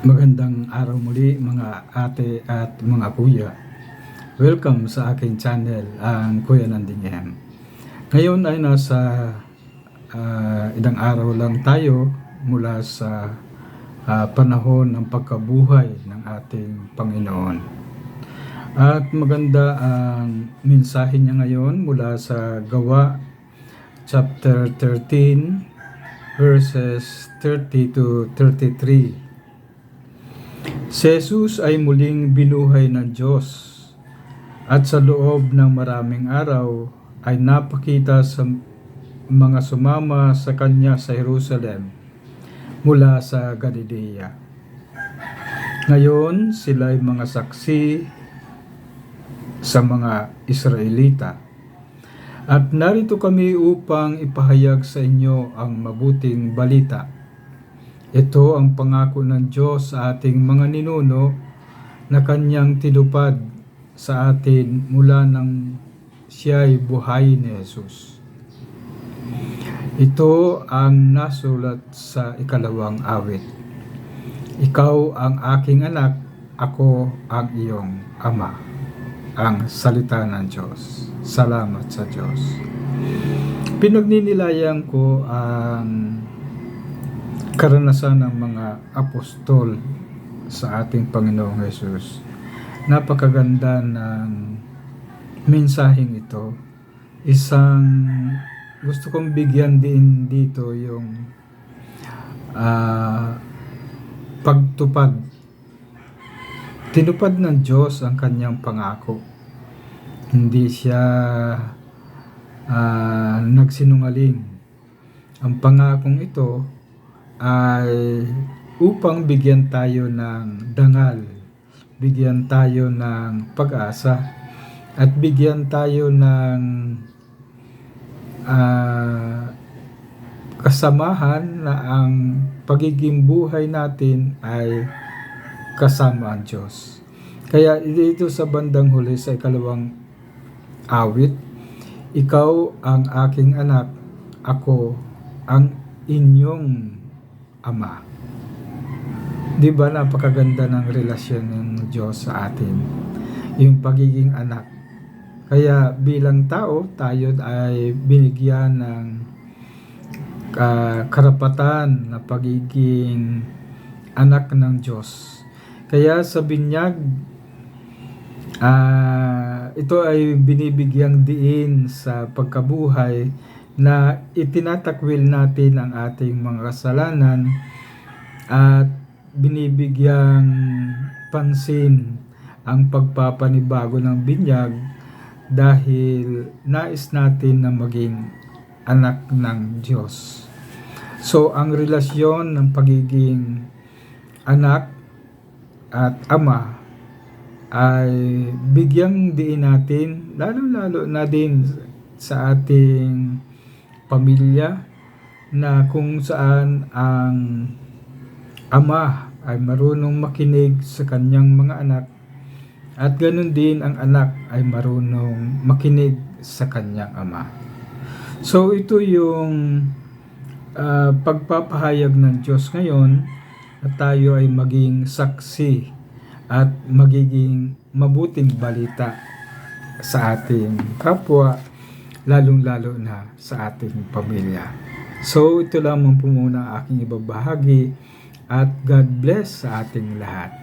Magandang araw muli mga ate at mga kuya. Welcome sa aking channel, ang Kuya Nanding M. Ngayon ay nasa ah, ilang araw lang tayo mula sa ah, panahon ng pagkabuhay ng ating Panginoon. At maganda ang mensahe niya ngayon mula sa Gawa chapter 13 verses 30 to 33. Si Jesus ay muling binuhay ng Diyos at sa loob ng maraming araw ay napakita sa mga sumama sa kanya sa Jerusalem mula sa Galilea. Ngayon sila ay mga saksi sa mga Israelita. At narito kami upang ipahayag sa inyo ang mabuting balita. Ito ang pangako ng Diyos sa ating mga ninuno na kanyang tinupad sa atin mula nang siya'y buhay ni Jesus. Ito ang nasulat sa ikalawang awit. Ikaw ang aking anak, ako ang iyong ama. Ang salita ng Diyos. Salamat sa Diyos. Pinagninilayan ko ang karanasan ng mga apostol sa ating Panginoong Yesus. Napakaganda ng mensaheng ito. Isang gusto kong bigyan din dito yung ah, pagtupad. Tinupad ng Diyos ang kanyang pangako. Hindi siya ah, nagsinungaling. Ang pangakong ito ay upang bigyan tayo ng dangal, bigyan tayo ng pag-asa, at bigyan tayo ng ah, kasamahan na ang pagiging buhay natin ay kasama ang Diyos. Kaya dito sa bandang huli sa ikalawang awit, ikaw ang aking anak, ako ang inyong ama. Di ba napakaganda ng relasyon ng Diyos sa atin? Yung pagiging anak. Kaya bilang tao, tayo ay binigyan ng ka- karapatan na pagiging anak ng Diyos. Kaya sa binyag, ah, ito ay binibigyang diin sa pagkabuhay na itinatakwil natin ang ating mga kasalanan at binibigyang pansin ang pagpapanibago ng binyag dahil nais natin na maging anak ng Diyos. So, ang relasyon ng pagiging anak at ama ay bigyang diin natin, lalo-lalo na din sa ating pamilya na kung saan ang ama ay marunong makinig sa kanyang mga anak at ganun din ang anak ay marunong makinig sa kanyang ama. So ito yung ah, pagpapahayag ng Diyos ngayon na tayo ay maging saksi at magiging mabuting balita sa ating kapwa, lalong-lalo na sa ating pamilya. So ito lamang po muna aking ibabahagi at God bless sa ating lahat.